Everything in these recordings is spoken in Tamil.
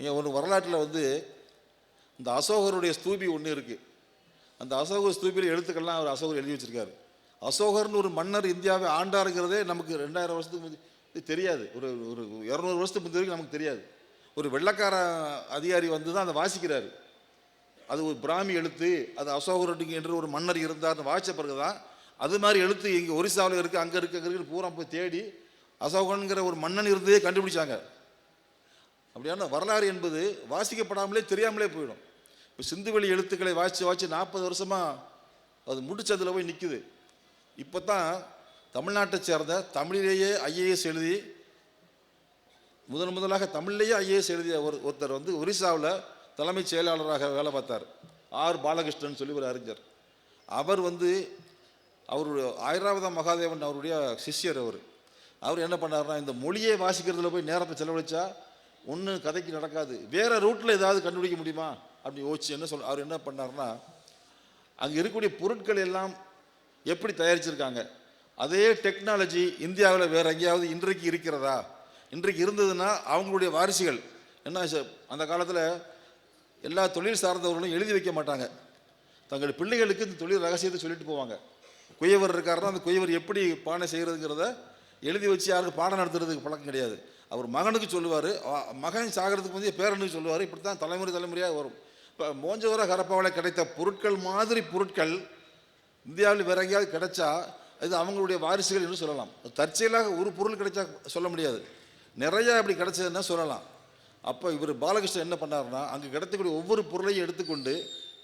இங்கே ஒரு வரலாற்றில் வந்து இந்த அசோகருடைய ஸ்தூபி ஒன்று இருக்குது அந்த அசோகர் ஸ்தூபியில் எழுத்துக்கள்லாம் அவர் அசோகர் எழுதி வச்சுருக்காரு. அசோகர்னு ஒரு மன்னர் இந்தியாவை ஆண்டாருங்கிறதே நமக்கு ரெண்டாயிரம் வருஷத்துக்கு முந்தி தெரியாது. ஒரு ஒரு இரநூறு வருஷத்துக்கு முந்தி வரைக்கும் நமக்கு தெரியாது. ஒரு வெள்ளக்கார அதிகாரி வந்து தான் அதை வாசிக்கிறார். அது ஒரு பிராமி எழுத்து அது அசோகர் என்று ஒரு மன்னர் இருந்தால் அந்த வாசித்த பிறகு தான் அது மாதிரி எழுத்து இங்கே ஒரிசாவில் இருக்குது அங்கே இருக்கு அங்கே இருக்குன்னு பூரா போய் தேடி அசோகனுங்கிற ஒரு மன்னன் இருந்ததே கண்டுபிடிச்சாங்க. அப்படியான வரலாறு என்பது வாசிக்கப்படாமலே தெரியாமலே போயிடும். இப்போ சிந்துவெளி எழுத்துக்களை வாசித்து வாசித்து நாற்பது வருஷமாக அது முடிச்சதில் போய் நிற்குது இப்போ தான் தமிழ்நாட்டை சேர்ந்த தமிழிலேயே ஐஏஎஸ் எழுதி முதன் முதலாக தமிழ்லேயே ஐஏஎஸ் எழுதிய ஒரு ஒருத்தர் வந்து ஒரிசாவில் தலைமைச் செயலாளராக வேலை பார்த்தார். ஆர். பாலகிருஷ்ணன் சொல்லி ஒரு அறிஞர். அவர் வந்து அவருடைய ஆயிராவதாம் மகாதேவன் அவருடைய சிஷ்யர் அவர். அவர் என்ன பண்ணாருன்னா இந்த மொழியை வாசிக்கிறதுல போய் நேரத்தை செலவழிச்சா ஒன்றும் கதைக்கு நடக்காது. வேறு ரூட்டில் ஏதாவது கண்டுபிடிக்க முடியுமா? அப்படி யோசிச்சு என்ன சொல் அவர் என்ன பண்ணாருன்னா அங்கே இருக்கக்கூடிய பொருட்கள் எல்லாம் எப்படி தயாரிச்சிருக்காங்க? அதே டெக்னாலஜி இந்தியாவில் வேறு எங்கேயாவது இன்றைக்கு இருக்கிறதா? இன்றைக்கு இருந்ததுன்னா அவங்களுடைய வாரிசுகள். என்ன அந்த காலத்தில் எல்லா தொழில் சார்ந்தவர்களும் எழுதி வைக்க மாட்டாங்க. தங்கள் பிள்ளைகளுக்கு இந்த தொழில் ரகசியத்தை சொல்லிட்டு போவாங்க. குயவர் இருக்காருன்னா அந்த குயவர் எப்படி பானை செய்கிறதுங்கிறத எழுதி வச்சு யாருக்கு பாடம் நடத்துறதுக்கு பழக்கம் கிடையாது. அவர் மகனுக்கு சொல்லுவார் மகன் சாகிறதுக்கு வந்து பேரனுக்கு சொல்லுவார் இப்படி தான் தலைமுறை தலைமுறையாக வரும். இப்போ மோஞ்சவர கரப்பாவில் கிடைத்த பொருட்கள் மாதிரி பொருட்கள் இந்தியாவில் வேற எங்கேயாவது கிடைச்சா இது அவங்களுடைய வாரிசுகள் என்று சொல்லலாம். தற்செயலாக ஒரு பொருள் கிடைச்சா சொல்ல முடியாது. நிறையா அப்படி கிடைச்சதுன்னா சொல்லலாம். அப்போ இவர் பாலகிருஷ்ணன் என்ன பண்ணாருன்னா அங்கே கிடைக்கக்கூடிய ஒவ்வொரு பொருளையும் எடுத்துக்கொண்டு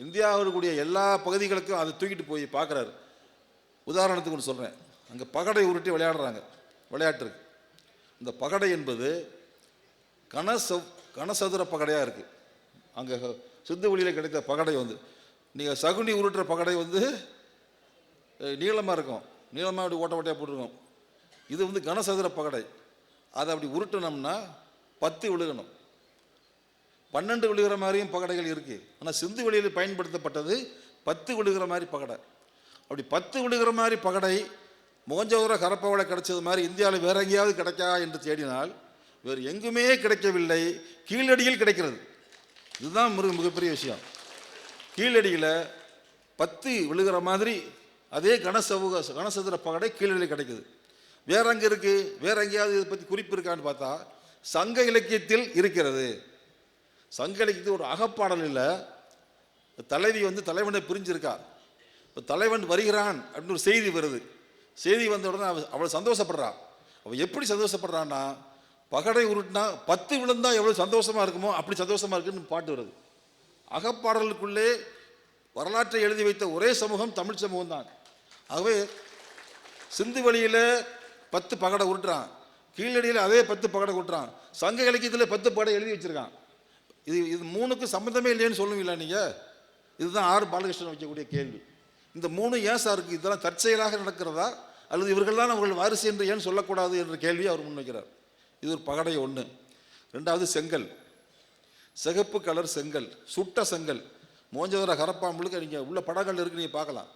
இந்தியாவில் கூடிய எல்லா பகுதிகளுக்கும் அதை தூக்கிட்டு போய் பார்க்குறாரு. உதாரணத்துக்கு ஒன்று சொல்கிறேன் அங்கே பகடை உருட்டி விளையாடுறாங்க. விளையாட்டு இந்த பகடை என்பது கனசவ் கனசதுர பகடையாக இருக்குது அங்கே சிந்து வழியில் கிடைத்த பகடை வந்து நீங்கள் சகுனி உருட்டுற பகடை வந்து நீளமாக இருக்கும். நீளமாக அப்படி ஓட்ட ஓட்டையாக போட்டிருக்கும். இது வந்து கனசதுர பகடை. அதை அப்படி உருட்டினோம்னா பத்து விழுகணும். பன்னெண்டு விழுகிற மாதிரியும் பகடைகள் இருக்குது ஆனால் சிந்து வெளியில் பயன்படுத்தப்பட்டது பத்து விழுகிற மாதிரி பகடை. அப்படி பத்து விழுகிற மாதிரி பகடை மோஞ்சோதர கரப்பவளை கிடைச்சது மாதிரி இந்தியாவில் வேற எங்கேயாவது கிடைக்கா என்று தேடினால் வேறு எங்குமே கிடைக்கவில்லை. கீழடியில் கிடைக்கிறது. இதுதான் மிக மிகப்பெரிய விஷயம். கீழடியில் பத்து விழுகிற மாதிரி அதே கனசவுக கனசதுர பகடை கீழடியில் கிடைக்குது. வேற அங்கே இருக்குது வேற எங்கேயாவது இதை பற்றி குறிப்பு இருக்கான்னு பார்த்தா சங்க இலக்கியத்தில் இருக்கிறது. சங்க இலக்கியத்தில் ஒரு அகப்பாடல் இல்லை. தலைவி வந்து தலைவனை பிரிஞ்சிருக்கா. இப்போ தலைவன் வருகிறான் அப்படின்னு ஒரு செய்தி வருது. செய்தி வந்த உடனே அவள் அவள் சந்தோஷப்படுறான் அவள் எப்படி சந்தோஷப்படுறான்னா பகடை உருட்டினா பத்து விழுந்தா எவ்வளோ சந்தோஷமாக இருக்குமோ அப்படி சந்தோஷமாக இருக்குன்னு பாட்டு வருது. அகப்பாடலுக்குள்ளே வரலாற்றை எழுதி வைத்த ஒரே சமூகம் தமிழ் சமூகம் தான் ஆகவே சிந்து வழியில் பத்து பகடை உருட்டுறான். கீழடியில் அதே பத்து பகடை உருட்டுறான். சங்க இலக்கியத்தில் பத்து பகடை எழுதி வச்சுருக்கான். இது இது மூணுக்கு சம்மந்தமே இல்லைன்னு சொல்லுவீங்களா நீங்கள் இதுதான் ஆர் பாலகிருஷ்ணன் வைக்கக்கூடிய கேள்வி. இந்த மூணு ஏன் சார் இருக்குது இதெல்லாம் தற்செயலாக நடக்கிறதா? அல்லது இவர்கள்லாம் அவர்கள் வாரிசு என்று ஏன் சொல்லக்கூடாது என்ற கேள்வியை அவர் முன்வைக்கிறார். இது ஒரு பகடை ஒன்று ரெண்டாவது செங்கல். சிகப்பு கலர் செங்கல் சுட்ட செங்கல். மோஞ்சதர கரப்பாம்புழுக்கு நீங்கள் உள்ள படங்கள் இருக்கு நீங்கள் பார்க்கலாம்.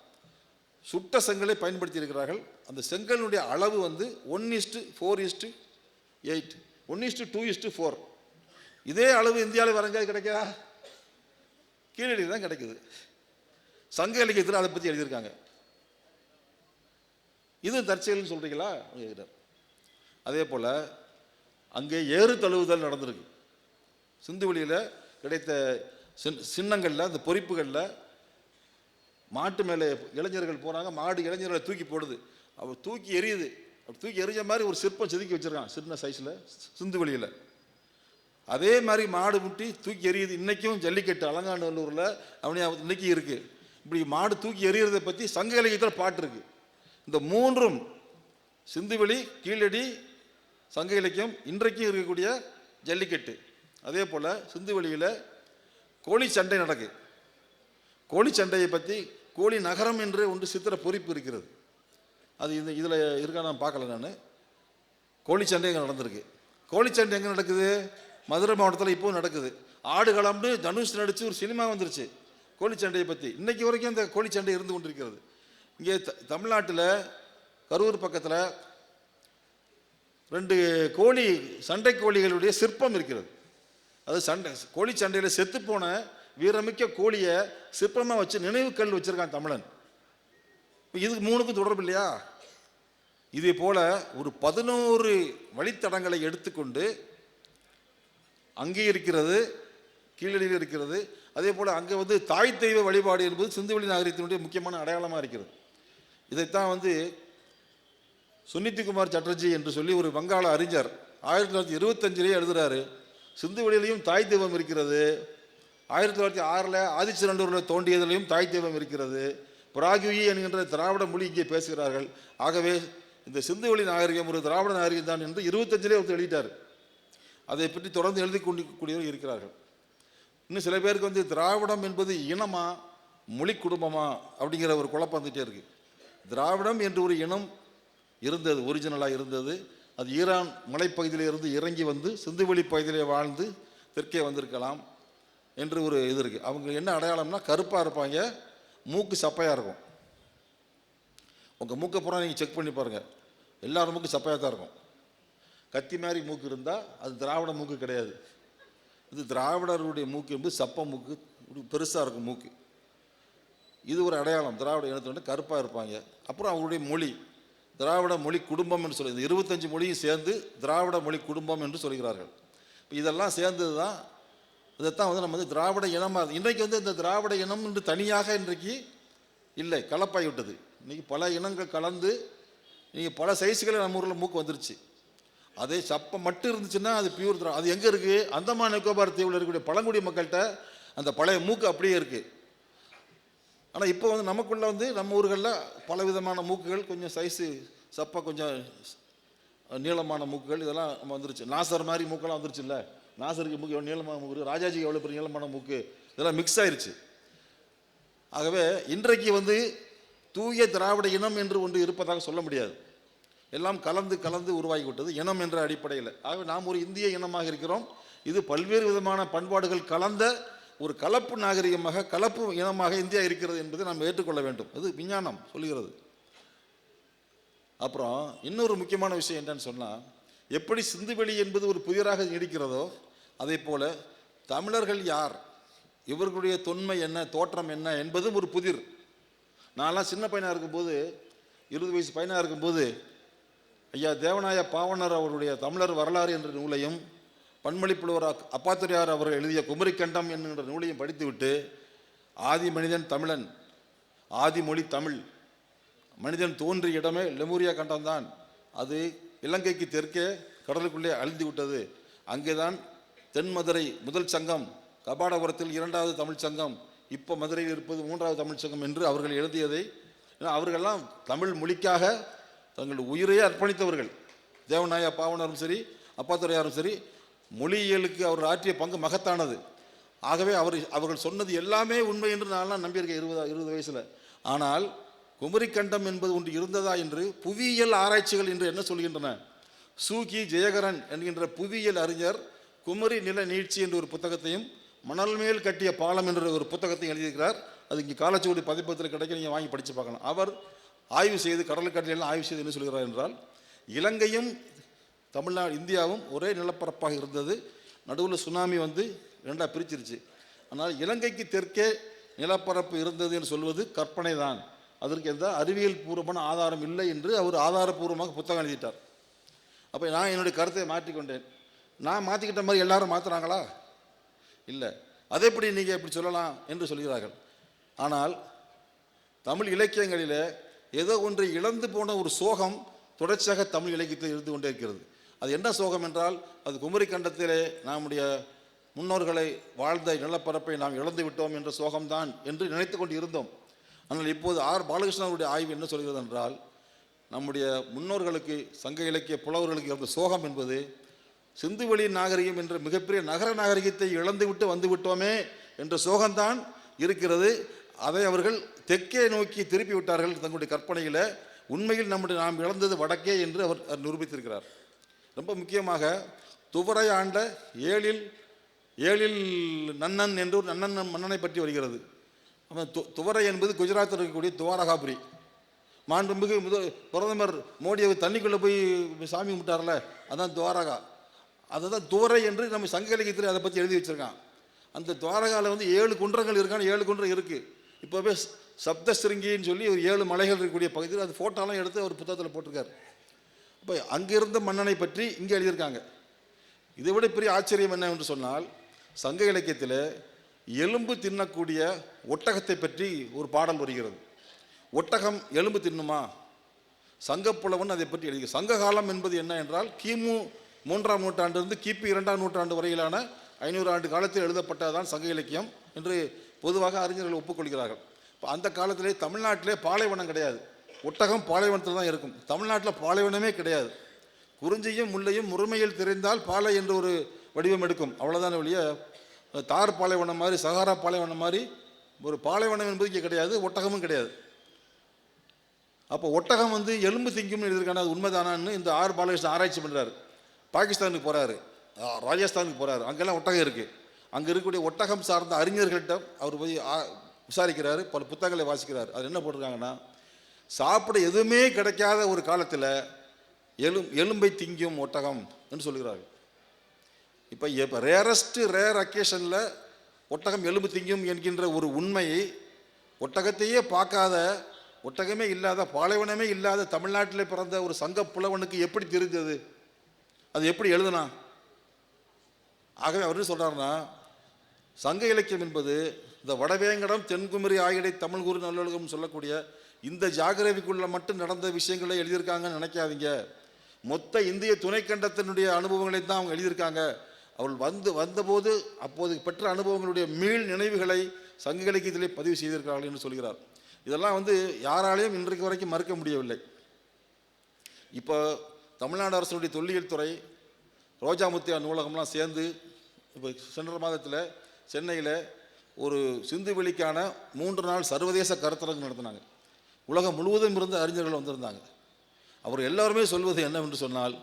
சுட்ட செங்கலை பயன்படுத்தி இருக்கிறார்கள் அந்த செங்கலினுடைய அளவு வந்து one is to four is to eight one is to two is to four இதே அளவு இந்தியாவில் வேற கிடைக்கா கீழடி தான் கிடைக்குது. சங்க இலக்கியத்தில் அதை பற்றி எழுதியிருக்காங்க. இது தற்செயல்னு சொல்கிறீங்களா கேட்குறார் அதே போல் அங்கே ஏறு தழுவுதல் நடந்திருக்கு. சிந்துவெளியில் கிடைத்த சின் சின்னங்களில் அந்த பொறிப்புகளில் மாட்டு மேலே இளைஞர்கள் போகிறாங்க மாடு இளைஞர்களை தூக்கி போடுது. அவர் தூக்கி எரியுது அப்படி தூக்கி எரிஞ்ச மாதிரி ஒரு சிற்பம் செதுக்கி வச்சிருக்கான் சின்ன சைஸில் சிந்துவெளியில் அதே மாதிரி மாடு முட்டி தூக்கி எறியுது. இன்றைக்கும் ஜல்லிக்கட்டு அலங்காநல்லூரில் அவனே இன்னைக்கு இருக்குது இப்படி மாடு தூக்கி எறிகிறதை பற்றி சங்க இலக்கியத்தில் பாட்டு இருக்கு. இந்த மூன்றும் சிந்துவெளி கீழடி சங்க இலக்கியம் இன்றைக்கும் இருக்கக்கூடிய ஜல்லிக்கட்டு. அதே போல் சிந்துவெளியில் கோழி சண்டை நடக்கு. கோழி சண்டையை பற்றி கோழி நகரம் என்று ஒன்று சித்திர பொறிப்பு இருக்கிறது. அது இது இதில் இருக்கா நான் பார்க்கல நான். கோழி சண்டை எங்கே நடந்திருக்கு. கோழிச்சண்டை எங்கே நடக்குது? மதுரை மாவட்டத்தில் இப்போவும் நடக்குது. ஆடு களம்னு தனுஷ் நடித்து ஒரு சினிமா வந்துருச்சு. கோழிச்சண்டையை பற்றி இன்றைக்கி வரைக்கும் அந்த கோழிச்சண்டை இருந்து கொண்டிருக்கிறது. இங்கே த தமிழ்நாட்டில் கரூர் பக்கத்தில் ரெண்டு கோழி சண்டை கோழிகளுடைய சிற்பம் இருக்கிறது. அது சண்டை கோழி சண்டையில் செத்துப்போன வீரமிக்க கோழியை சிற்பமாக வச்சு நினைவு கல் வச்சிருக்கான் தமிழன். இதுக்கு மூணுக்கும் தொடர்பு இல்லையா? இதே போல் ஒரு பதினோரு வழித்தடங்களை எடுத்துக்கொண்டு அங்கே இருக்கிறது கீழடியில் இருக்கிறது அதே போல் அங்கே வந்து தாய் தெய்வ வழிபாடு என்பது சிந்துவெளி நாகரிகத்தினுடைய முக்கியமான அடையாளமாக இருக்கிறது. இதைத்தான் வந்து சுனித்திகுமார் சட்டர்ஜி என்று சொல்லி ஒரு வங்காள அறிஞர் ஆயிரத்தி தொள்ளாயிரத்தி இருபத்தஞ்சிலேயே எழுதுகிறாரு சிந்துவெளியிலையும் தாய் தெய்வம் இருக்கிறது. ஆயிரத்தி தொள்ளாயிரத்தி ஆறில் ஆதிச்சிரண்டூரில் தோண்டியதிலையும் தாய் தெய்வம் இருக்கிறது. பிராகுயி என்கின்ற திராவிட மொழி இங்கே பேசுகிறார்கள். ஆகவே இந்த சிந்துவெளி நாகரிகம் ஒரு திராவிட நாகரிகம் தான் என்று இருபத்தஞ்சிலே ஒருத்தர் எழுதிட்டார். அதை பற்றி தொடர்ந்து எழுதி கொண்டு கூடியவர்கள் இருக்கிறார்கள். இன்னும் சில பேருக்கு வந்து திராவிடம் என்பது இனமா மொழி குடும்பமா அப்படிங்கிற ஒரு குழப்பம் வந்துட்டே இருக்கு. திராவிடம் என்று ஒரு இனம் இருந்தது ஒரிஜினலாக இருந்தது. அது ஈரான் மலைப்பகுதியில இருந்து இறங்கி வந்து சிந்துவெளி பகுதியிலே வாழ்ந்து தெற்கே வந்திருக்கலாம் என்று ஒரு இது இருக்குது அவங்க என்ன அடையாளம்னா கருப்பாக இருப்பாங்க மூக்கு சப்பையாக இருக்கும். உங்கள் மூக்கை பூரா நீங்கள் செக் பண்ணி பாருங்கள் எல்லாரும் மூக்கு சப்பையாக தான் இருக்கும். கத்தி மாதிரி மூக்கு இருந்தால் அது திராவிட மூக்கு கிடையாது. இது திராவிடருடைய மூக்கு என்பது சப்ப மூக்கு பெருசாக இருக்கும் மூக்கு. இது ஒரு அடையாளம். திராவிட இனத்தோட கருப்பாக இருப்பாங்க. அப்புறம் அவருடைய மொழி. திராவிட மொழி குடும்பம் என்று சொல்லி இந்த இருபத்தஞ்சு மொழியும் சேர்ந்து திராவிட மொழி குடும்பம் என்று சொல்கிறார்கள். இப்போ இதெல்லாம் சேர்ந்தது தான் இதைத்தான் வந்து நம்ம வந்து திராவிட இனமாக இன்றைக்கு வந்து இந்த திராவிட இனம் என்று தனியாக இன்றைக்கு இல்லை கலப்பாகி விட்டது பல இனங்கள் கலந்து இன்றைக்கி பல சைஸுகளில் நம்ம ஊரில் மூக்கு வந்துருச்சு. அதே சப்பம் மட்டும் இருந்துச்சுன்னா அது பியூர் திராட்சை அது எங்கே இருக்குது அந்தமான் நிக்கோபார் தீவில் இருக்கக்கூடிய பழங்குடி மக்கள்கிட்ட அந்த பழைய மூக்கு அப்படியே இருக்குது ஆனால் இப்போ வந்து நமக்குள்ளே வந்து நம்ம ஊர்களில் பல விதமான மூக்குகள் கொஞ்சம் சைஸு சப்பை கொஞ்சம் நீளமான மூக்குகள் இதெல்லாம் நம்ம வந்துருச்சு. நாசர் மாதிரி மூக்கெல்லாம் வந்துருச்சுல்ல? நாசருக்கு மூக்கு எவ்வளோ நீளமான மூக்கு ராஜாஜி ராஜாஜிக்கு எவ்வளோ பெரிய நீளமான மூக்கு? இதெல்லாம் மிக்ஸ் ஆயிடுச்சு ஆகவே இன்றைக்கு வந்து தூய திராவிட இனம் என்று ஒன்று இருப்பதாக சொல்ல முடியாது. எல்லாம் கலந்து கலந்து உருவாகி விட்டது இனம் என்ற அடிப்படையில். ஆகவே நாம் ஒரு இந்திய இனமாக இருக்கிறோம். இது பல்வேறு விதமான பண்பாடுகள் கலந்த ஒரு கலப்பு நாகரிகமாக கலப்பு இனமாக இந்தியா இருக்கிறது என்பதை நாம் ஏற்றுக்கொள்ள வேண்டும். அது விஞ்ஞானம் சொல்கிறது. அப்புறம் இன்னொரு முக்கியமான விஷயம் என்னன்னு சொன்னால் எப்படி சிந்துவெளி என்பது ஒரு புதிராக நீடிக்கிறதோ அதே போல் தமிழர்கள் யார் இவர்களுடைய தொன்மை என்ன தோற்றம் என்ன என்பதும் ஒரு புதிர். நான்லாம் சின்ன பையனாக இருக்கும்போது இருபது வயசு பையனாக இருக்கும்போது ஐயா தேவநாய பாவனர் அவருடைய தமிழர் வரலாறு என்ற நூலையும் பன்மொழி புலவர் அப்பாத்துரையார் அவர் எழுதிய குமரிக்கண்டம் என்கின்ற நூலையும் படித்துவிட்டு ஆதி மனிதன் தமிழன் ஆதி மொழி தமிழ். மனிதன் தோன்றிய இடமே லெமூரியா கண்டம்தான். அது இலங்கைக்கு தெற்கே கடலுக்குள்ளே அழிந்து விட்டது அங்கேதான் தென் மதுரை முதல் சங்கம் கபாடபுரத்தில் இரண்டாவது தமிழ்ச் சங்கம் இப்போ மதுரையில் இருப்பது மூன்றாவது தமிழ்ச் சங்கம் என்று அவர்கள் எழுதியதை ஏன்னா அவர்களெல்லாம் தமிழ் மொழிக்காக தங்கள் உயிரையே அர்ப்பணித்தவர்கள். தேவநாயா பாவனரும் சரி அப்பாத்துறையாரும் சரி மொழியியலுக்கு அவர் ஆற்றிய பங்கு மகத்தானது. ஆகவே அவர் அவர்கள் சொன்னது எல்லாமே உண்மை என்று நான்லாம் நம்பியிருக்கேன் இருபது இருபது வயசில். ஆனால் குமரிக்கண்டம் என்பது ஒன்று இருந்ததா என்று புவியியல் ஆராய்ச்சிகள் என்று என்ன சொல்கின்றன? சூகி ஜெயகரன் என்கின்ற புவியியல் அறிஞர் குமரி நில நீட்சி என்ற ஒரு புத்தகத்தையும் மணல் மேல் கட்டிய பாலம் என்ற ஒரு புத்தகத்தையும் எழுதியிருக்கிறார். அது இங்கே காலச்சுவடி பதிப்பத்தில் கிடைக்க நீங்கள் வாங்கி படித்து பார்க்கலாம். அவர் ஆய்வு செய்து கடலுக்கடலாம் ஆய்வு செய்து என்ன சொல்கிறார் என்றால் இலங்கையும் தமிழ்நாடு இந்தியாவும் ஒரே நிலப்பரப்பாக இருந்தது. நடுவில் சுனாமி வந்து ரெண்டாக பிரிச்சிருச்சு. ஆனால் இலங்கைக்கு தெற்கே நிலப்பரப்பு இருந்தது என்று சொல்வது கற்பனை தான். அதற்கு எந்த அறிவியல் பூர்வமான ஆதாரம் இல்லை என்று அவர் ஆதாரபூர்வமாக புத்தகம் எழுதிட்டார். அப்போ நான் என்னுடைய கருத்தை மாற்றிக்கொண்டேன். நான் மாற்றிக்கிட்ட மாதிரி எல்லாரும் மாற்றுறாங்களா இல்லை. அதை எப்படி நீங்கள் இப்படி சொல்லலாம் என்று சொல்கிறார்கள். ஆனால் தமிழ் இலக்கியங்களிலே ஏதோ ஒன்றை இழந்து போன ஒரு சோகம் தொடர்ச்சியாக தமிழ் இலக்கியத்தில் இருந்து கொண்டே இருக்கிறது. அது என்ன சோகம் என்றால் அது குமரி கண்டத்திலே நம்முடைய முன்னோர்களை வாழ்ந்த நிலப்பரப்பை நாம் இழந்து விட்டோம் என்ற சோகம்தான் என்று நினைத்து கொண்டு இருந்தோம் ஆனால் இப்போது ஆர். பாலகிருஷ்ணனுடைய ஆய்வு என்ன சொல்கிறது என்றால் நம்முடைய முன்னோர்களுக்கு சங்க இலக்கிய புலவர்களுக்கு இருந்த சோகம் என்பது சிந்துவெளி நாகரிகம் என்ற மிகப்பெரிய நகர நாகரிகத்தை இழந்துவிட்டு வந்துவிட்டோமே என்ற சோகம்தான் இருக்கிறது. அதை அவர்கள் தெற்கே நோக்கி திருப்பி விட்டார்கள் தங்களுடைய கற்பனையில். உண்மையில் நம்முடைய நாம் இழந்தது வடக்கே என்று அவர் நிரூபித்திருக்கிறார். ரொம்ப முக்கியமாக துவரை ஆண்ட ஏழில் ஏழில் நன்னன் என்று ஒரு நன்னன் மன்னனை பற்றி வருகிறது. அவன் து துவரை என்பது குஜராத்தில் இருக்கக்கூடிய துவாரகாபுரி. மாண்புமிகு முதல் பிரதமர் மோடி அவர் தண்ணிக்குள்ளே போய் சாமி கும்பிட்டார்ல அதான் துவாரகா. அதை தான் துவரை என்று நம்ம சங்க இலக்கியத்தில் அதை பற்றி எழுதி வச்சுருக்கான். அந்த துவாரகாவில் வந்து ஏழு குன்றங்கள் இருக்கான்னு ஏழு குன்றம் இருக்குது இப்போவே சப்தசிருங்கின்னு சொல்லி ஒரு ஏழு மலைகள் இருக்கக்கூடிய பகுதியில் அது ஃபோட்டோலாம் எடுத்து ஒரு புத்தகத்தில் போட்டிருக்காரு. அப்போ அங்கிருந்த மன்னனை பற்றி இங்கே எழுதியிருக்காங்க. இதை விட பெரிய ஆச்சரியம் என்ன என்று சொன்னால் சங்க இலக்கியத்தில் எலும்பு தின்னக்கூடிய ஒட்டகத்தை பற்றி ஒரு பாடல் வருகிறது. ஒட்டகம் எலும்பு தின்னுமா? சங்கப்புலவன் அதை பற்றி எழுதி சங்க காலம் என்பது என்ன என்றால் கிமு மூன்றாம் நூற்றாண்டிலிருந்து கிபி இரண்டாம் நூற்றாண்டு வரையிலான ஐநூறு ஆண்டு காலத்தில் எழுதப்பட்டதான் சங்க இலக்கியம் என்று பொதுவாக அறிஞர்கள் ஒப்புக்கொள்கிறார்கள். இப்போ அந்த காலத்திலே தமிழ்நாட்டிலே பாலைவனம் கிடையாது. ஒட்டகம் பாலைவனத்தில் தான் இருக்கும். தமிழ்நாட்டில் பாலைவனமே கிடையாது. குறிஞ்சியும் முல்லையும் முழுமையில் தெரிந்தால் பாலை என்ற ஒரு வடிவம் எடுக்கும். அவ்வளோதான வழிய தார் பாலைவனம் மாதிரி சகாரா பாலைவனம் மாதிரி ஒரு பாலைவனம் என்பது இங்கே கிடையாது ஒட்டகமும் கிடையாது. அப்போ ஒட்டகம் வந்து எலும்பு திங்கும்னு எழுதியிருக்கான அது உண்மைதானான்னு இந்த ஆர் பாலகிருஷ்ணன் ஆராய்ச்சி பண்ணுறாரு பாகிஸ்தானுக்கு போகிறாரு ராஜஸ்தானுக்கு போகிறாரு அங்கெல்லாம் ஒட்டகம் இருக்குது அங்கே இருக்கக்கூடிய ஒட்டகம் சார்ந்த அறிஞர்கள்ட்ட அவர் போய் விசாரிக்கிறார் விசாரிக்கிறாரு பல புத்தகங்களை வாசிக்கிறார். அது என்ன போட்டிருக்காங்கன்னா சாப்பிட எதுவுமே கிடைக்காத ஒரு காலத்தில் எலும் எலும்பை திங்கும் ஒட்டகம் என்று சொல்கிறார்கள் இப்போ எப்போ ரேரஸ்ட்டு ரேர் அக்கேஷனில் ஒட்டகம் எலும்பு திங்கும் என்கின்ற ஒரு உண்மையை ஒட்டகத்தையே பார்க்காத ஒட்டகமே இல்லாத பாலைவனமே இல்லாத தமிழ்நாட்டில் பிறந்த ஒரு சங்க புலவனுக்கு எப்படி தெரிஞ்சது? அது எப்படி எழுதுனா? ஆகவே அவர் என்ன சங்க இலக்கியம் என்பது இந்த வடவேங்கடம் தென்குமரி ஆயிடை தமிழ் குரு நல்லொழுகம் சொல்லக்கூடிய இந்த ஜாகிரவிக்குள்ளே மட்டும் நடந்த விஷயங்களை எழுதியிருக்காங்கன்னு நினைக்காதீங்க. மொத்த இந்திய துணைக்கண்டத்தினுடைய அனுபவங்களை தான் அவங்க எழுதியிருக்காங்க. அவள் வந்து வந்தபோது அப்போது பெற்ற அனுபவங்களுடைய மீள் நினைவுகளை சங்க இலக்கியத்திலே பதிவு செய்திருக்கிறார்கள் என்று சொல்கிறார். இதெல்லாம் வந்து யாராலையும் இன்றைக்கு வரைக்கும் மறுக்க முடியவில்லை. இப்போ தமிழ்நாடு அரசுடைய தொல்லியல் துறை ரோஜாமுத்தியா நூலகம்லாம் சேர்ந்து இப்போ சென்ற மாதத்தில் சென்னையில் ஒரு சிந்து வெளிக்கான மூன்று நாள் சர்வதேச கருத்தரங்கு நடத்தினாங்க. உலகம் முழுவதும் இருந்து அறிஞர்கள் வந்திருந்தாங்க. அவர் எல்லாருமே சொல்வது என்னவென்று சொன்னால்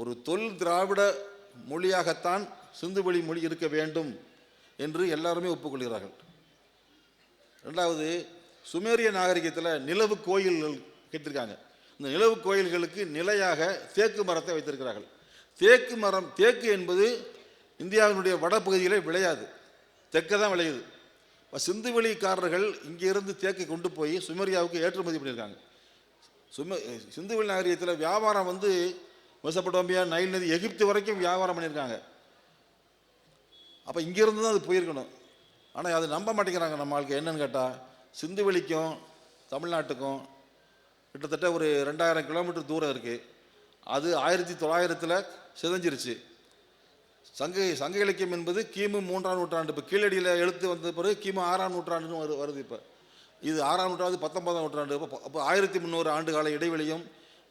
ஒரு தொல் திராவிட மொழியாகத்தான் சிந்துவெளி மொழி இருக்க வேண்டும் என்று எல்லாருமே ஒப்புக்கொள்கிறார்கள். ரெண்டாவது சுமேரிய நாகரிகத்தில் நிலவு கோயில்கள் கேட்டிருக்காங்க. இந்த நிலவு கோயில்களுக்கு நிலையாக தேக்கு மரத்தை வைத்திருக்கிறார்கள். தேக்கு மரம் தேக்கு என்பது இந்தியாவினுடைய வடபகுதியிலே விளையாது. தெற்க தான் விளையுது. இப்போ சிந்துவெளிக்காரர்கள் இங்கேருந்து தேக்கை கொண்டு போய் சுமரியாவுக்கு ஏற்றுமதி பண்ணியிருக்காங்க. சும சிந்துவெளி நாகரிகத்தில் வியாபாரம் வந்து மெசப்பட்டோமியா நைல் நதி எகிப்து வரைக்கும் வியாபாரம் பண்ணியிருக்காங்க. அப்போ இங்கேருந்து தான் அது போயிருக்கணும். ஆனால் அது நம்ப மாட்டேங்கிறாங்க நம்ம ஆளுக்கு என்னன்னு கேட்டால் சிந்துவெளிக்கும் தமிழ்நாட்டுக்கும் கிட்டத்தட்ட ஒரு ரெண்டாயிரம் கிலோமீட்டர் தூரம் இருக்குது அது ஆயிரத்தி தொள்ளாயிரத்தில் சிதஞ்சிருச்சு. சங்க சங்க இலக்கியம் என்பது கிமு மூன்றாம் நூற்றாண்டு. இப்போ கீழடியில் எழுத்து வந்த பிறகு கிமு ஆறாம் நூற்றாண்டுன்னு வரு வருது இப்போ. இது ஆறாம் நூற்றாண்டு பத்தொன்பதாம் நூற்றாண்டு. அப்போ அப்போ ஆயிரத்தி முந்நூறு ஆண்டு கால இடைவெளியும்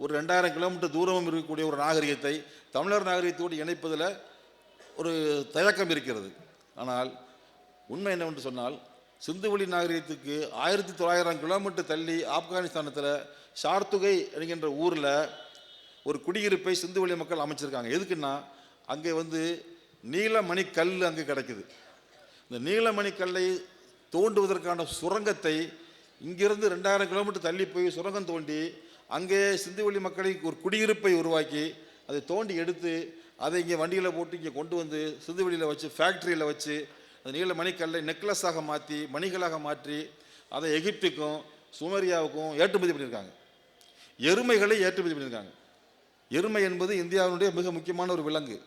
ஒரு ரெண்டாயிரம் கிலோமீட்டர் தூரமும் இருக்கக்கூடிய ஒரு நாகரிகத்தை தமிழர் நாகரிகத்தோடு இணைப்பதில் ஒரு தயக்கம் இருக்கிறது. ஆனால் உண்மை என்னவென்று சொன்னால் சிந்துவெளி நாகரிகத்துக்கு ஆயிரத்தி தொள்ளாயிரம் கிலோமீட்டர் தள்ளி ஆப்கானிஸ்தானத்தில் ஷார்துகை என்கின்ற ஊரில் ஒரு குடியிருப்பை சிந்துவெளி மக்கள் அமைச்சிருக்காங்க. எதுக்குன்னா அங்கே வந்து நீலமணி கல் அங்கே கிடைக்குது. இந்த நீலமணி கல்லை தோண்டுவதற்கான சுரங்கத்தை இங்கிருந்து ரெண்டாயிரம் கிலோமீட்டர் தள்ளி போய் சுரங்கம் தோண்டி அங்கே சிந்துவெளி மக்களை ஒரு குடியிருப்பை உருவாக்கி அதை தோண்டி எடுத்து அதை இங்கே வண்டியில் போட்டு இங்கே கொண்டு வந்து சிந்துவெளியில் வச்சு ஃபேக்ட்ரியில் வச்சு அந்த நீல மணிக்கல்லை நெக்லஸாக மாற்றி மணிகளாக மாற்றி அதை எகிப்துக்கும் சுமரியாவுக்கும் ஏற்றுமதி பண்ணியிருக்காங்க. எருமைகளை ஏற்றுமதி பண்ணியிருக்காங்க. எருமை என்பது இந்தியாவினுடைய மிக முக்கியமான ஒரு விலங்கு.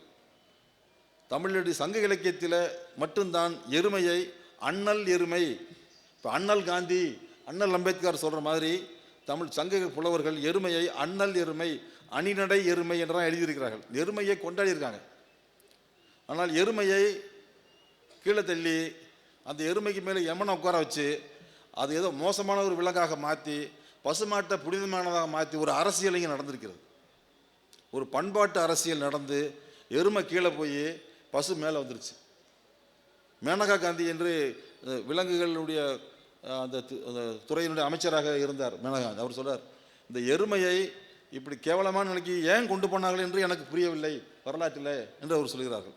தமிழுடைய சங்க இலக்கியத்தில் மட்டும்தான் எருமையை அண்ணல் எருமை. இப்போ அண்ணல் காந்தி அண்ணல் அம்பேத்கர் சொல்கிற மாதிரி தமிழ் சங்க புலவர்கள் எருமையை அண்ணல் எருமை அணிநடை எருமை என்றெல்லாம் எழுதியிருக்கிறார்கள். எருமையை கொண்டாடியிருக்காங்க. ஆனால் எருமையை கீழே தள்ளி அந்த எருமைக்கு மேலே யமனை உட்கார வச்சு அது ஏதோ மோசமான ஒரு விலங்காக மாற்றி பசுமாட்டை புனிதமானதாக மாற்றி ஒரு அரசியல் இங்கே நடந்திருக்கிறது. ஒரு பண்பாட்டு அரசியல் நடந்து எருமை கீழே போய் பசு மேலே வந்துருச்சு. மேனகா காந்தி என்று விலங்குகளுடைய அந்த து- அந்த துறையினுடைய அமைச்சராக இருந்தார் மேனகா காந்தி. அவர் சொல்கிறார் இந்த எருமையை இப்படி கேவலமான நிலைக்கு ஏன் கொண்டு போனார்கள் என்று எனக்கு புரியவில்லை வரலாற்றில் என்று அவர் சொல்கிறார்கள்.